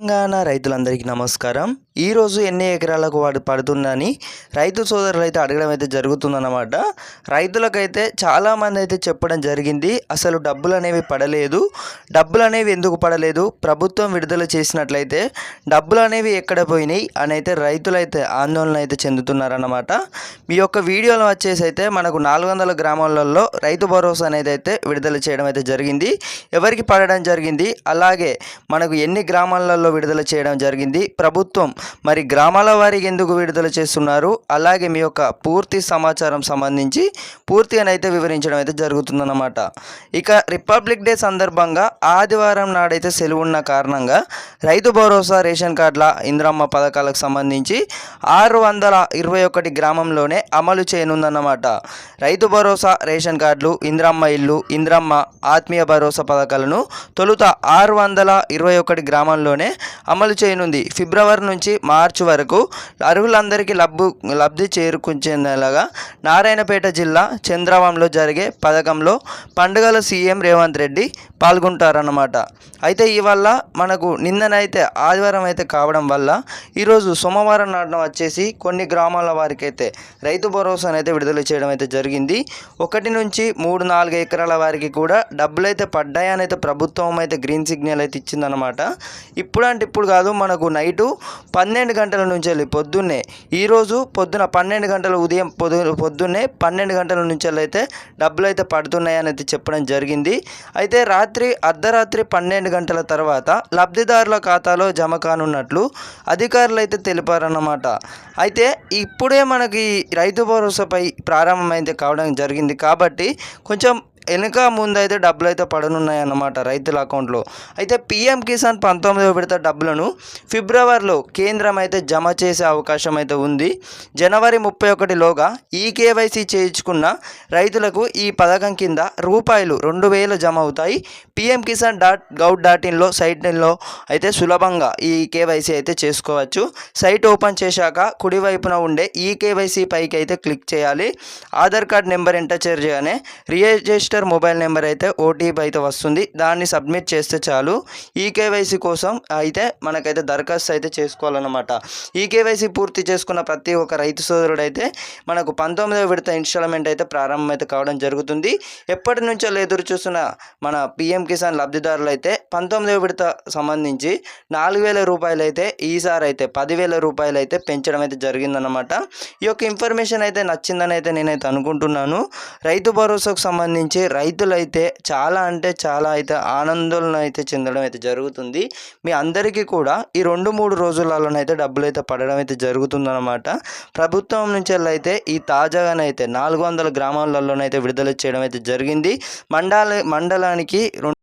తెలంగాణ రైతులందరికీ నమస్కారం. ఈరోజు ఎన్ని ఎకరాలకు వాడు పడుతుందని రైతు సోదరులు అయితే అడగడం అయితే జరుగుతుందన్నమాట. రైతులకైతే చాలామంది అయితే చెప్పడం జరిగింది. అసలు డబ్బులు అనేవి పడలేదు. డబ్బులు అనేవి ఎందుకు పడలేదు? ప్రభుత్వం విడుదల చేసినట్లయితే డబ్బులు అనేవి ఎక్కడ పోయినాయి? అని అయితే రైతులైతే ఆందోళన అయితే చెందుతున్నారన్నమాట. మీ యొక్క వీడియోలు వచ్చేసి అయితే మనకు నాలుగు వందల గ్రామాలలో రైతు భరోసా అనేది అయితే విడుదల చేయడం అయితే జరిగింది. ఎవరికి పడడం జరిగింది? అలాగే మనకు ఎన్ని గ్రామాలలో విడుదల చేయడం జరిగింది? ప్రభుత్వం మరి గ్రామాల వారికి ఎందుకు విడుదల చేస్తున్నారు? అలాగే మీ యొక్క పూర్తి సమాచారం సంబంధించి పూర్తిగానైతే వివరించడం అయితే జరుగుతుందన్నమాట. ఇక రిపబ్లిక్ డే సందర్భంగా ఆదివారం నాడైతే సెలవు ఉన్న కారణంగా రైతు భరోసా రేషన్ కార్డుల ఇంద్రమ్మ పథకాలకు సంబంధించి ఆరు వందల ఇరవై ఒకటి గ్రామంలోనే అమలు చేయనుందన్నమాట. రైతు భరోసా రేషన్ కార్డులు ఇంద్రమ్మ ఇల్లు ఇంద్రమ్మ ఆత్మీయ భరోసా పథకాలను తొలుత ఆరు వందల ఇరవై ఒకటి గ్రామంలోనే అమలు చేయనుంది. ఫిబ్రవరి నుంచి మార్చి వరకు అర్హులందరికీ లబ్బు లబ్ధి చేరుకుంచేలాగా నారాయణపేట జిల్లా చంద్రవంలో జరిగే పథకంలో పండుగల సీఎం రేవంత్ రెడ్డి పాల్గొంటారన్నమాట. అయితే ఇవల్ల మనకు నిన్ననైతే ఆదివారం అయితే కావడం వల్ల ఈరోజు సోమవారం నాడున వచ్చేసి కొన్ని గ్రామాల వారికి అయితే రైతు భరోసాను అయితే విడుదల చేయడం అయితే జరిగింది. ఒకటి నుంచి మూడు నాలుగు ఎకరాల వారికి కూడా డబ్బులు అయితే పడ్డాయని అయితే ప్రభుత్వం అయితే గ్రీన్ సిగ్నల్ అయితే ఇచ్చిందనమాట ఇప్పుడు అంటే ఇప్పుడు కాదు మనకు నైటు పన్నెండు గంటల నుంచి వెళ్ళి పొద్దున్నే ఈరోజు పొద్దున పన్నెండు గంటల ఉదయం పొద్దు పొద్దున్నే పన్నెండు గంటల నుంచి వెళ్ళి అయితే డబ్బులు అయితే పడుతున్నాయని అయితే చెప్పడం జరిగింది. అయితే రాత్రి రాత్రి అర్ధరాత్రి పన్నెండు గంటల తర్వాత లబ్ధిదారుల ఖాతాలో జమ కానున్నట్లు అధికారులు అయితే తెలిపారన్నమాట. అయితే ఇప్పుడే మనకి రైతు భరోసాపై ప్రారంభమైతే కావడం జరిగింది. కాబట్టి కొంచెం వెనుక ముందు అయితే డబ్బులు అయితే పడనున్నాయి అన్నమాట రైతుల అకౌంట్లో. అయితే పీఎం కిసాన్ పంతొమ్మిదో విడత డబ్బులను ఫిబ్రవరిలో కేంద్రం అయితే జమ చేసే అవకాశం అయితే ఉంది. జనవరి ముప్పై ఒకటిలోగా ఈ కేవైసీ చేయించుకున్న రైతులకు ఈ పథకం కింద రూపాయలు రెండు వేలు జమ అవుతాయి. PM Kisan dot gov dot ఇన్లో సైట్లో అయితే సులభంగా ఈ కేవైసీ అయితే చేసుకోవచ్చు. సైట్ ఓపెన్ చేశాక కుడివైపున ఉండే ఈ కేవైసీ పైకి అయితే క్లిక్ చేయాలి. ఆధార్ కార్డ్ నెంబర్ ఎంటర్ చేయగానే రిజిస్టర్ మొబైల్ నెంబర్ అయితే ఓటీపీ అయితే వస్తుంది. దాన్ని సబ్మిట్ చేస్తే చాలు. ఈ కోసం అయితే మనకైతే దరఖాస్తు అయితే చేసుకోవాలన్నమాట. ఈ పూర్తి చేసుకున్న ప్రతి ఒక్క రైతు సోదరుడు అయితే మనకు పంతొమ్మిదవ విడత ఇన్స్టాల్మెంట్ అయితే ప్రారంభం అయితే కావడం జరుగుతుంది. ఎప్పటి నుంచో ఎదురు చూస్తున్న మన పిఎం కిసాన్ లబ్ధిదారులు అయితే పంతొమ్మిదవ విడత సంబంధించి నాలుగు వేల రూపాయలు అయితే ఈసారి అయితే పదివేల రూపాయలు అయితే పెంచడం అయితే జరిగిందన్నమాట. ఈ యొక్క ఇన్ఫర్మేషన్ అయితే నచ్చిందని అయితే నేనైతే అనుకుంటున్నాను. రైతు భరోసాకు సంబంధించి రైతులైతే చాలా అంటే చాలా అయితే ఆనందోళన అయితే చెందడం అయితే జరుగుతుంది. మీ అందరికీ కూడా ఈ రెండు మూడు రోజులలోనైతే డబ్బులు అయితే పడడం అయితే జరుగుతుందన్నమాట. ప్రభుత్వం నుంచి అయితే ఈ తాజాగానైతే నాలుగు వందల గ్రామాలలోనైతే విడుదల చేయడం అయితే జరిగింది. మండల మండలానికి రెండు